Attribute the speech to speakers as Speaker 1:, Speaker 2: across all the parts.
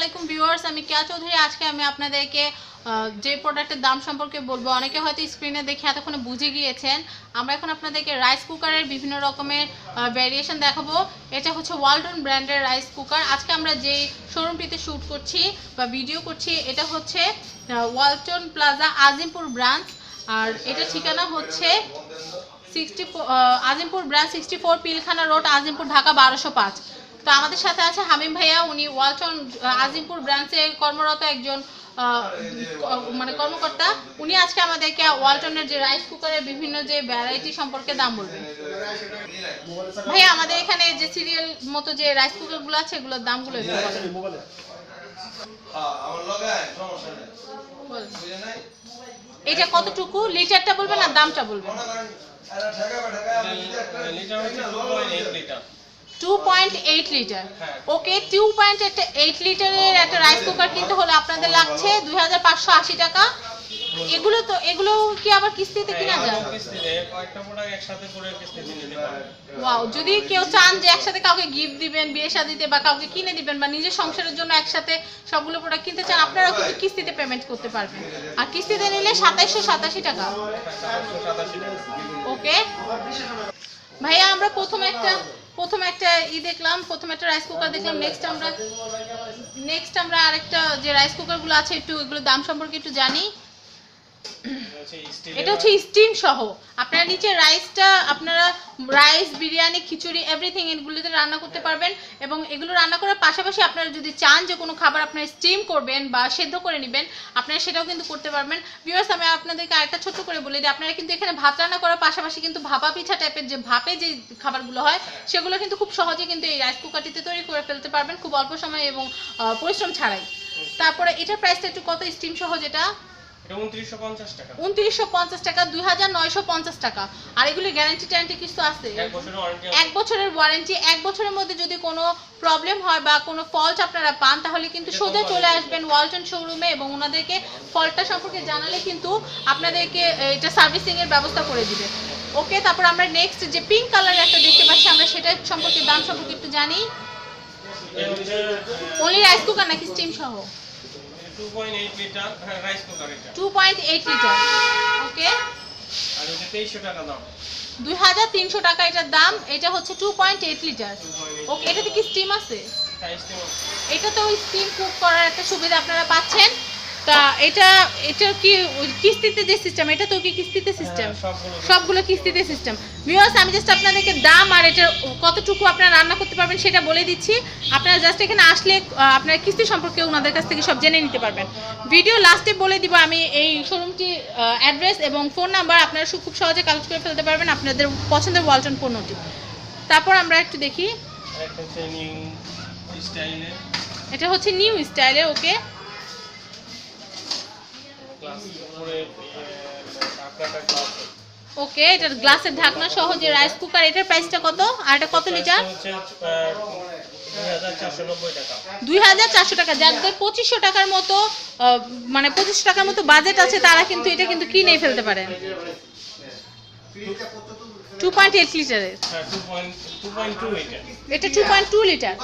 Speaker 1: আলাইকুম ভিউয়ার্স, আমি কেয়া চৌধুরী। আজকে আমি আপনাদেরকে যে প্রোডাক্টের দাম সম্পর্কে বলব। অনেকে হয়তো স্ক্রিনে দেখে এতক্ষণে বুঝে গিয়েছেন। আমরা এখন আপনাদেরকে রাইস কুকারের বিভিন্ন রকমের ভ্যারিয়েশন দেখাবো। এটা হচ্ছে ওয়ালটন ব্র্যান্ডের রাইস কুকার আজকে আমরা যে শোরুমটিতে শ্যুট করছি বা ভিডিও করছি, এটা হচ্ছে ওয়ালটন প্লাজা আজিমপুর ব্রাঞ্চ আর এটা ঠিকানা হচ্ছে sixty Azimpur branch sixty four Pilkhana road Azimpur Dhaka বারোশো পাঁচ। তো আমাদের সাথে আছে হামিম ভাইয়া, উনি ওয়ালটন আজিমপুর ব্রাঞ্চে কর্মরত একজন মানে কর্মকর্তা। উনি আজকে আমাদেরকে ওয়ালটনের যে রাইস কুকারের বিভিন্ন যে ভ্যারাইটি সম্পর্কে দাম বলবেন ভাইয়া, আমাদের এখানে যে সিরিয়াল মতো যে রাইস কুকারগুলো আছে, এগুলোর দামগুলো। এটা কতটুকু? লিটারটা বলবেন আর দামটা বলবেন?
Speaker 2: লিটার হচ্ছে litre.
Speaker 1: Two point eight litre. Okay two point eight লিটারের একটা রাইস কুকার কিনতে হলে আপনাদের লাগছে দুই হাজার পাঁচশো আশি টাকা। এগুলো তো, এগুলো কি আবার কিস্তিতে কিনা যায়? ওয়াও যদি কেউ চান যে একসাথে কাউকে গিফট দিবেন, বিয়ে শাদিতে বা কাউকে কিনে দিবেন বা নিজের সংসারের জন্য একসাথে সবগুলো প্রোডাক্ট কিনতে চান, আপনারাও কিন্তু কিস্তিতে পেমেন্ট করতে পারবেন। আর কিস্তিতে নিলে সাতাইশশো সাতাশি টাকা।
Speaker 2: সাতশো সাতাশি টাকা
Speaker 1: ওকে ভাইয়া, আমরা প্রথমে একটা প্রথম একটা ই দেখলাম, প্রথম একটা রাইস কুকার দেখলাম নেক্সট আমরা নেক্সট আমরা আরেকটা যে রাইস কুকারগুলো আছে, একটু এগুলোর দাম সম্পর্কে একটু জানি। এটা হচ্ছে স্টিম সহ। আপনারা নিচে রাইসটা আপনারা রাইস বিরিয়ানি খিচুড়ি এভরিথিং এগুলোতে রান্না করতে পারবেন এবং এগুলো রান্না করার পাশাপাশি আপনারা যদি চান যে কোনো খাবার আপনারা স্টিম করবেন বা সেদ্ধ করে নেবেন আপনারা সেটাও কিন্তু করতে পারবেন। ভিউয়ার্স আমি আপনাদেরকে আরেকটা ছোট্ট করে বলে দিই আপনারা কিন্তু এখানে ভাত রান্না করার পাশাপাশি কিন্তু ভাপা পিঠা টাইপের যে ভাপে যে খাবারগুলো হয় সেগুলো কিন্তু খুব সহজে কিন্তু এই রাইস কুকারটিতে তৈরি করে ফেলতে পারবেন খুব অল্প সময় এবং পরিশ্রম ছাড়াই। তারপরে এটার প্রাইসটা একটু কত স্টিম সহ যেটা?
Speaker 2: উনত্রিশশো পঞ্চাশ টাকা।
Speaker 1: দুই হাজার নয়শো পঞ্চাশ টাকা। আর এগুলি গ্যারান্টি ট্যারান্টি কিছু আছে?
Speaker 2: এক বছরের ওয়ারেন্টি
Speaker 1: এক বছরের মধ্যে যদি কোনো প্রবলেম হয় বা কোনো ফল্ট আপনারা পান তাহলে কিন্তু সোজা চলে আসবেন ওয়ালটন শোরুমে এবং ওনাদেরকে ফল্টটা সম্পর্কে জানালে কিন্তু আপনাদেরকে এটা সার্ভিসিং এর ব্যবস্থা করে দিবে। ওকে তারপর আমরা নেক্সট যে পিঙ্ক কালারের একটা দেখতে পাচ্ছি আমরা সেটা সম্পর্কে দাম সম্পর্কে একটু জানি। অনলি রাইস কুকার নাকি স্টিম সহ?
Speaker 2: Two point eight litre rice cooker এটা।
Speaker 1: Two point eight litre okay
Speaker 2: আর এটা 2300 টাকা দাম।
Speaker 1: দুই হাজার তিনশো টাকা এটার দাম এটা হচ্ছে two point eight litre okay এটাতে কি স্টিম আছে?
Speaker 2: প্রাইস দেবো
Speaker 1: এটা তো স্টিম কুক করার একটা সুবিধা আপনারা পাচ্ছেন। তা এটা এটা কি কিস্তিতে যে সিস্টেম এটা তো কি কিস্তিতে সিস্টেম
Speaker 2: হ্যাঁ, সবগুলো
Speaker 1: কিস্তিতে সিস্টেম ভিউয়ার্স আমি জাস্ট আপনাদেরকে দাম আর এটার কতটুকু আপনারা রান্না করতে পারবেন সেটা বলে দিচ্ছি। আপনারা জাস্ট এখানে আসলে আপনারা কিস্তি সম্পর্কে ওনাদের কাছ থেকে সব জেনে নিতে পারবেন। ভিডিও লাস্টে বলে দিব আমি এই শোরুমটি অ্যাড্রেস এবং ফোন নাম্বার আপনারা খুব সহজে কালেক্ট করে ফেলতে পারবেন আপনাদের পছন্দের ওয়ালটন পণ্যটি। তারপর আমরা একটু দেখি। এটা হচ্ছে নিউ স্টাইলে ওকে ওকে এটার গ্লাসের ঢাকনা সহ যে রাইস কুকার এটার প্রাইসটা কত? আর এটা কত লিটার?
Speaker 2: দুই হাজার চারশো টাকা।
Speaker 1: যাদের পঁচিশশো টাকার মতো মানে পঁচিশশো টাকার মতো বাজেট আছে তারা কিন্তু এটা কিন্তু কিনে ফেলতে পারেন টু পয়েন্ট এইট লিটারের
Speaker 2: হ্যাঁ এটা
Speaker 1: two point two litre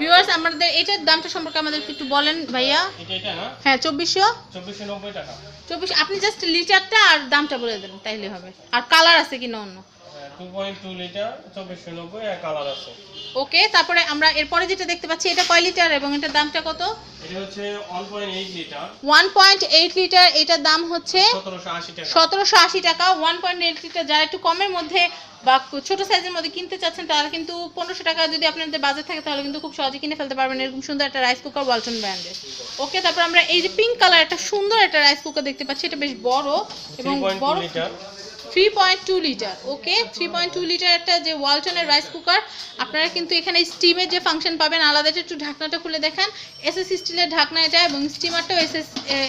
Speaker 1: viewers আমাদের এটার দামটা সম্পর্কে আমাদের একটু বলেন ভাইয়া। হ্যাঁ চব্বিশশো?
Speaker 2: চব্বিশশো টাকা।
Speaker 1: চব্বিশ আপনি জাস্ট লিটারটা আর দামটা বলে দেন তাইলে হবে। আর কালার আছে কিনা অন্য?
Speaker 2: লিটার কালার আছে।
Speaker 1: ওকে তারপরে আমরা এরপরে যেটা দেখতে পাচ্ছি এটা কয় লিটার এবং এটার দামটা কত?
Speaker 2: এটা হচ্ছে one point eight litre.
Speaker 1: One point eight litre এটার দাম হচ্ছে
Speaker 2: সতেরোশো আশি টাকা।
Speaker 1: সতেরোশো আশি টাকা। ওয়ান পয়েন্ট এইট লিটার যারা একটু কমের মধ্যে বা ছোট সাইজের মধ্যে কিনতে চাচ্ছেন তারা কিন্তু পনেরোশো টাকা যদি আপনাদের বাজেট থাকে তাহলে কিন্তু খুব সহজে কিনে ফেলতে পারবেন এরকম সুন্দর একটা রাইস কুকার ওয়ালটন ব্র্যান্ডের ওকে তারপর আমরা এই যে পিঙ্ক কালার একটা সুন্দর একটা রাইস কুকার দেখতে পাচ্ছি এটা বেশ বড় এবং বড় three point two litre okay three point two litre একটা যে ওয়ালটনের রাইস কুকার আপনারা কিন্তু এখানে স্টিমের যে ফাংশন পাবেন আলাদা একটু ঢাকনাটা খুলে দেখান। এসএস স্টিলের ঢাকনা এটা এবং স্টিমারটাও এসএস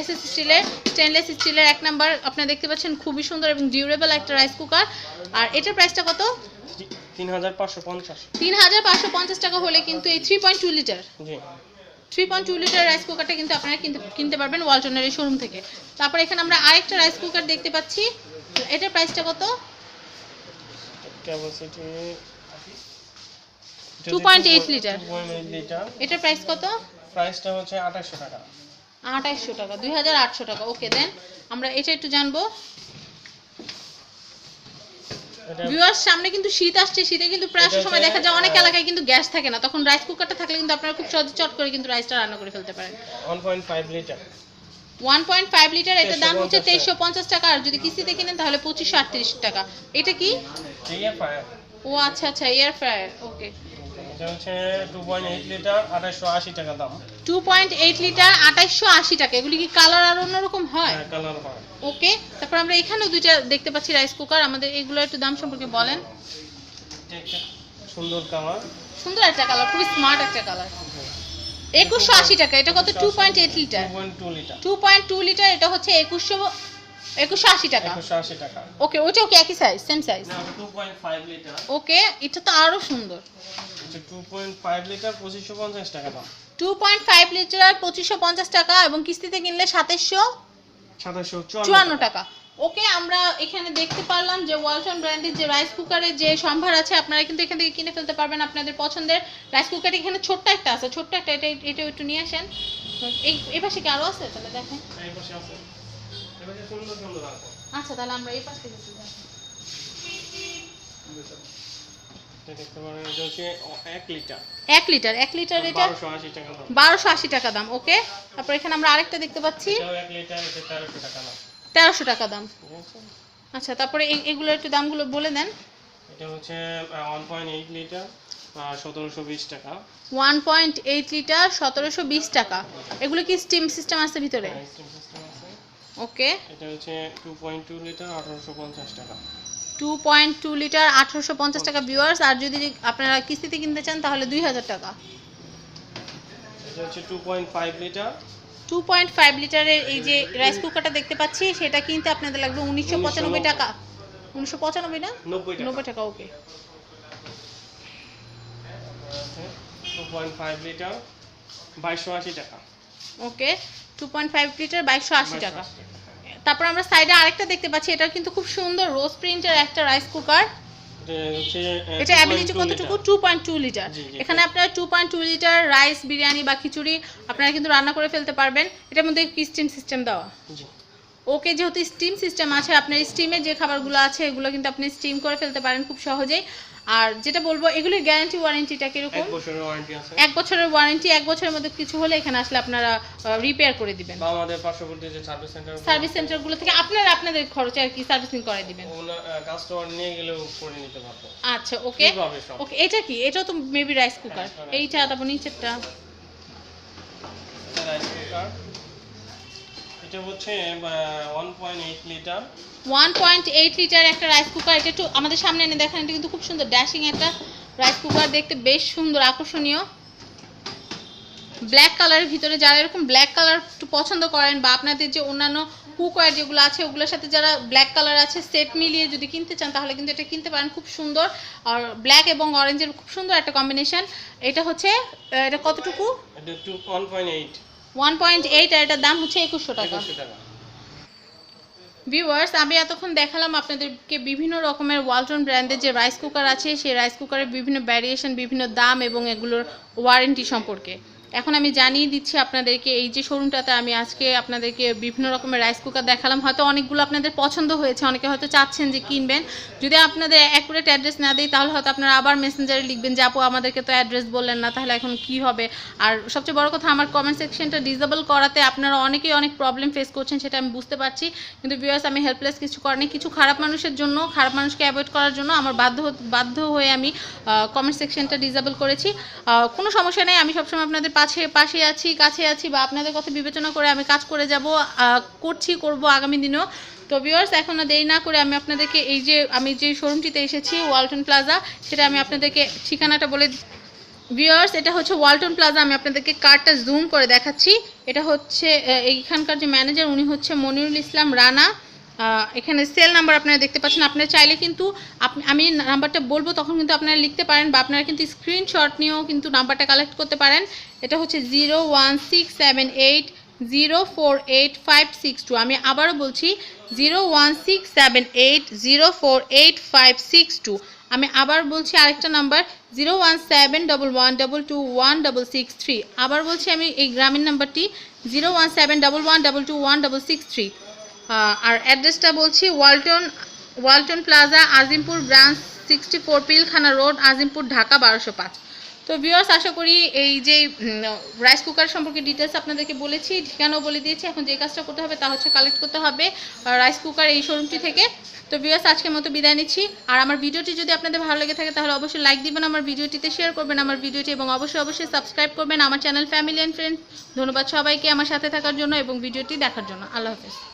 Speaker 1: এসএস স্টিলের স্টেনলেস স্টিলের এক নাম্বার আপনারা দেখতে পাচ্ছেন খুবই সুন্দর এবং ডিউরেবল একটা রাইস কুকার আর এটার প্রাইসটা কত?
Speaker 2: তিন হাজার পাঁচশো পঞ্চাশ।
Speaker 1: টাকা হলে কিন্তু এই three point two litre three point two litre rice কুকারটা কিন্তু আপনারা কিনতে কিনতে পারবেন ওয়ালটনের এই শোরুম থেকে। তারপর এখানে আমরা আরেকটা রাইস কুকার দেখতে পাচ্ছি। এটার প্রাইসটা কত?
Speaker 2: Capacity
Speaker 1: two point eight litre
Speaker 2: two point eight litre
Speaker 1: এটার প্রাইস কত?
Speaker 2: প্রাইসটা হচ্ছে আঠাশশো টাকা।
Speaker 1: আঠাইশশো টাকা দুই হাজার আটশো টাকা। ওকে দেন আমরা এটা একটু জানব। ভিউয়ার্স সামনে কিন্তু শীত আসছে। শীতে কিন্তু প্রায় সময় দেখা যায় অনেক এলাকায় কিন্তু গ্যাস থাকে না। তখন রাইস কুকারটা থাকলে কিন্তু আপনারা খুব সহজে চট করে কিন্তু রাইসটা রান্না করে ফেলতে পারেন।
Speaker 2: One point five litre
Speaker 1: one point five litre এটার দাম হচ্ছে
Speaker 2: 2350
Speaker 1: তেইশশো পঞ্চাশ টাকা আর যদি কিস্তিতে কিনেন তাহলে পঁচিশশো আটত্রিশ টাকা। এটা কি? ও আচ্ছা আচ্ছা air fryer okay.
Speaker 2: Two point eight litre আশি টাকা
Speaker 1: আঠাইশশো আশি এগুলি কি কালার আর অন্যরকম হয়?
Speaker 2: হ্যাঁ হয়।
Speaker 1: ওকে তারপর আমরা এখানেও দুইটা দেখতে পাচ্ছি রাইস কুকার আমাদের এগুলো একটু দাম সম্পর্কে বলেন।
Speaker 2: সুন্দর কালার।
Speaker 1: সুন্দর একটা কালার খুবই স্মার্ট একটা কালার। একুশশো আশি টাকা এটা কত? Two point eight litre
Speaker 2: two point two litre
Speaker 1: এটা হচ্ছে একুশশো একুশশো আশি টাকা।
Speaker 2: আশি টাকা।
Speaker 1: ওকে একই সাইজ সেম সাইজ ওকে এটা তো আরও সুন্দর।
Speaker 2: টু পয়েন্ট ফাইভ লিটার পঁচিশশো পঞ্চাশ টাকা দাম।
Speaker 1: টু পয়েন্ট ফাইভ লিটার পঁচিশশো পঞ্চাশ টাকা এবং কিস্তিতে কিনলে সাতাইশশো
Speaker 2: সাতাশশো
Speaker 1: চুয়ান্ন টাকা। ওকে আমরা এখানে দেখতে পারলাম যে ওয়ালটন ব্র্যান্ডের যে রাইস কুকারের যে সম্ভার আছে আপনারা কিন্তু এখান থেকে কিনে ফেলতে পারবেন আপনাদের পছন্দের রাইস কুকার এখানে ছোট্ট একটা আছে ছোট্ট একটা এটা এটা একটু নিয়ে আসেন। এই পাশে কি আরও আছে? তাহলে দেখেন।
Speaker 2: এই পাশে আছে। এই পাশে সুন্দর সুন্দর আছে।
Speaker 1: আচ্ছা তাহলে আমরা এই পাশ
Speaker 2: এক লিটার।
Speaker 1: এক লিটার এটা
Speaker 2: বারোশো আশি টাকা দাম।
Speaker 1: বারোশো আশি টাকা দাম ওকে? তারপর এখানে আমরা আরেকটা দেখতে পাচ্ছি।
Speaker 2: এক লিটার টাকা দাম।
Speaker 1: তেরোশো টাকা দাম। আচ্ছা তারপরে এগুলো একটু দামগুলো বলে দেন।
Speaker 2: এটা হচ্ছে ওয়ান পয়েন্ট এইট লিটার সতেরোশো বিশ টাকা।
Speaker 1: ওয়ান পয়েন্ট এইট লিটার সতেরোশো বিশ টাকা। এগুলো কি স্টিম সিস্টেম আছে ভিতরে? ওকে
Speaker 2: এটা হচ্ছে টু পয়েন্ট টু লিটার আঠারোশো পঞ্চাশ টাকা।
Speaker 1: টু পয়েন্ট টু লিটার আঠারোশো পঞ্চাশ টাকা ভিউয়ার্স আর যদি আপনারা কিস্তিতে কিনতে চান তাহলে দুই হাজার টাকা।
Speaker 2: এটা হচ্ছে two point five litre
Speaker 1: two point five লিটারের এই যে রাইস কুকারটা দেখতে পাচ্ছি সেটা কিনতে আপনাদের লাগবে উনিশশো পঁচানব্বই টাকা। উনিশশো পঁচানব্বই না?
Speaker 2: নব্বই টাকা।
Speaker 1: Okay
Speaker 2: two point five litre বাইশশো আশি টাকা।
Speaker 1: Okay two point five litre বাইশশো আশি টাকা। তারপর আমরা সাইডে আরেকটা দেখতে পাচ্ছি এটা কিন্তু খুব সুন্দর রোজ প্রিন্টের একটা রাইস কুকার
Speaker 2: এটা হচ্ছে আহ,
Speaker 1: এটা
Speaker 2: 2.2
Speaker 1: অ্যাবিলিটি কতটুকু? টু পয়েন্ট টু লিটার এখানে আপনারা two point two litre rice biryani বা খিচুড়ি আপনারা কিন্তু রান্না করে ফেলতে পারবেন। এটার মধ্যে কি স্টিম সিস্টেম দেওয়া।
Speaker 2: জি।
Speaker 1: ওকে যেহেতু স্টিম সিস্টেম আছে আপনার স্টিমে যে খাবারগুলো আছে এগুলো কিন্তু আপনি স্টিম করে ফেলতে পারেন খুব সহজেই। আর যেটা বলব এগুলির গ্যারান্টি ওয়ারেন্টিটা কীরকম?
Speaker 2: এক বছরের ওয়ারেন্টি
Speaker 1: এক বছরের ওয়ারেন্টি এক বছরের মধ্যে কিছু হলে এখানে আসলে আপনারা রিপেয়ার করে দিবেন।
Speaker 2: আমাদের পার্শ্ববর্তী যে সার্ভিস সেন্টার
Speaker 1: সার্ভিস সেন্টারগুলো থেকে আপনারা আপনাদের খরচে আর কি সার্ভিসিং করে দিবেন।
Speaker 2: কাস্টমার নিয়ে গেলেও করে নিতে পারব।
Speaker 1: আচ্ছা ওকে ওকে এটা কি? এটাও তো মেবি রাইস কুকার এইটা তারপর নিচেরটা
Speaker 2: রাইস কুকার এটা হচ্ছে one point eight litre
Speaker 1: one point eight litre একটা রাইস কুকার এটা একটু আমাদের সামনে এনে দেখেন এটা কিন্তু খুব সুন্দর। ড্যাশিং একটা রাইস কুকার দেখতে বেশ সুন্দর আকর্ষণীয়। ব্ল্যাক কালারের ভিতরে যারা এরকম ব্ল্যাক কালার একটু পছন্দ করেন বা আপনাদের যে অন্যান্য কুকওয়্যার যেগুলো আছে ওগুলোর সাথে যারা ব্ল্যাক কালার আছে সেট মিলিয়ে যদি কিনতে চান তাহলে কিন্তু এটা কিনতে পারেন। খুব সুন্দর। আর ব্ল্যাক এবং অরেঞ্জের খুব সুন্দর একটা কম্বিনেশন এটা হচ্ছে এটা কতটুকু?
Speaker 2: এটা টু ওয়ান পয়েন্ট এইট
Speaker 1: আর এটার দাম হচ্ছে একুশশো টাকা।
Speaker 2: একুশশো টাকা।
Speaker 1: ভিউয়ার্স আমি এতক্ষণ দেখালাম আপনাদেরকে বিভিন্ন রকমের ওয়ালটন ব্র্যান্ডের যে রাইস কুকার আছে সেই রাইস কুকারের বিভিন্ন ভ্যারিয়েশন বিভিন্ন দাম এবং এগুলোর ওয়ারেন্টি সম্পর্কে। এখন আমি জানিয়ে দিচ্ছি আপনাদেরকে, এই যে শোরুমটাতে আমি আজকে আপনাদেরকে বিভিন্ন রকমের রাইস কুকার দেখালাম। হয়তো অনেকগুলো আপনাদের পছন্দ হয়েছে, অনেকে হয়তো চাচ্ছেন যে কিনবেন। যদি আপনাদের অ্যাকুরেট অ্যাড্রেস না দেয় তাহলে হয়তো আপনারা আবার মেসেঞ্জারে লিখবেন যে, আপু, আমাদেরকে তো অ্যাড্রেস বললেন না, তাহলে এখন কি হবে? আর সবচেয়ে বড় কথা, আমার কমেন্ট সেকশনটা ডিজেবল করাতে আপনারা অনেকেই অনেক প্রবলেম ফেস করছেন, সেটা আমি বুঝতে পারছি। কিন্তু ভিউয়ার্স আমি হেল্পলেস কিছু করিনি কিছু খারাপ মানুষের জন্য, খারাপ মানুষকে অ্যাভয়েড করার জন্য আমার বাধ্য বাধ্য হয়ে আমি কমেন্ট সেকশনটা ডিজেবল করেছি। কোনো সমস্যা নেই, আমি সবসময় আপনাদের পাশে পাশে আছি, কাছে আছি বা আপনাদের কথা বিবেচনা করে আমি কাজ করে যাব করছি, করব আগামী দিনেও। তো ভিউয়ার্স এখন দেরি না করে আমি আপনাদেরকে এই যে, আমি যে শোরুমটিতে এসেছি ওয়ালটন প্লাজা সেটা আমি আপনাদেরকে ঠিকানাটা বলে ভিউয়ার্স এটা হচ্ছে ওয়ালটন প্লাজা আমি আপনাদেরকে কার্ডটা জুম করে দেখাচ্ছি। এটা হচ্ছে এইখানকার যে ম্যানেজার উনি হচ্ছে মনিরুল ইসলাম রানা। এখানে সেল নাম্বার আপনারা দেখতে পাচ্ছেন। আপনারা চাইলে কিন্তু আমি নাম্বারটা বলব, তখন কিন্তু আপনারা লিখতে পারেন বা আপনারা কিন্তু স্ক্রিনশট নিয়েও কিন্তু নাম্বারটা কালেক্ট করতে পারেন। এটা হচ্ছে zero one six seven eight zero four eight five six two আমি আবারও বলছি zero one six seven eight zero four eight five six two আমি আবার বলছি আরেকটা number zero one seven double one double two one double six three আবার বলছি আমি এই গ্রামীণ নাম্বারটি zero one seven double one double two one double six three আর অ্যাড্রেসটা বলছি Walton Walton plaza, Azimpur branch sixty four Pilkhana road, Azimpur Dhaka বারোশো পাঁচ। তো ভিউয়ার্স আশা করি এই যে রাইস কুকার সম্পর্কে ডিটেলস আপনাদেরকে বলেছি, ঠিকানাও বলে দিয়েছি। এখন যে কাজটা করতে হবে তা হচ্ছে কালেক্ট করতে হবে রাইস কুকার এই শোরুমটি থেকে। তো ভিউয়ার্স আজকের মতো বিদায় নিচ্ছি। আর আমার ভিডিওটি যদি আপনাদের ভালো লেগে থাকে, তাহলে অবশ্যই লাইক দিবেন আমার ভিডিওটিতে শেয়ার করবেন আমার ভিডিওটি, এবং অবশ্যই অবশ্যই সাবস্ক্রাইব করবেন আমার চ্যানেল ফ্যামিলি অ্যান্ড ফ্রেন্ডস ধন্যবাদ সবাইকে আমার সাথে থাকার জন্য এবং ভিডিওটি দেখার জন্য। আল্লাহ হাফেজ।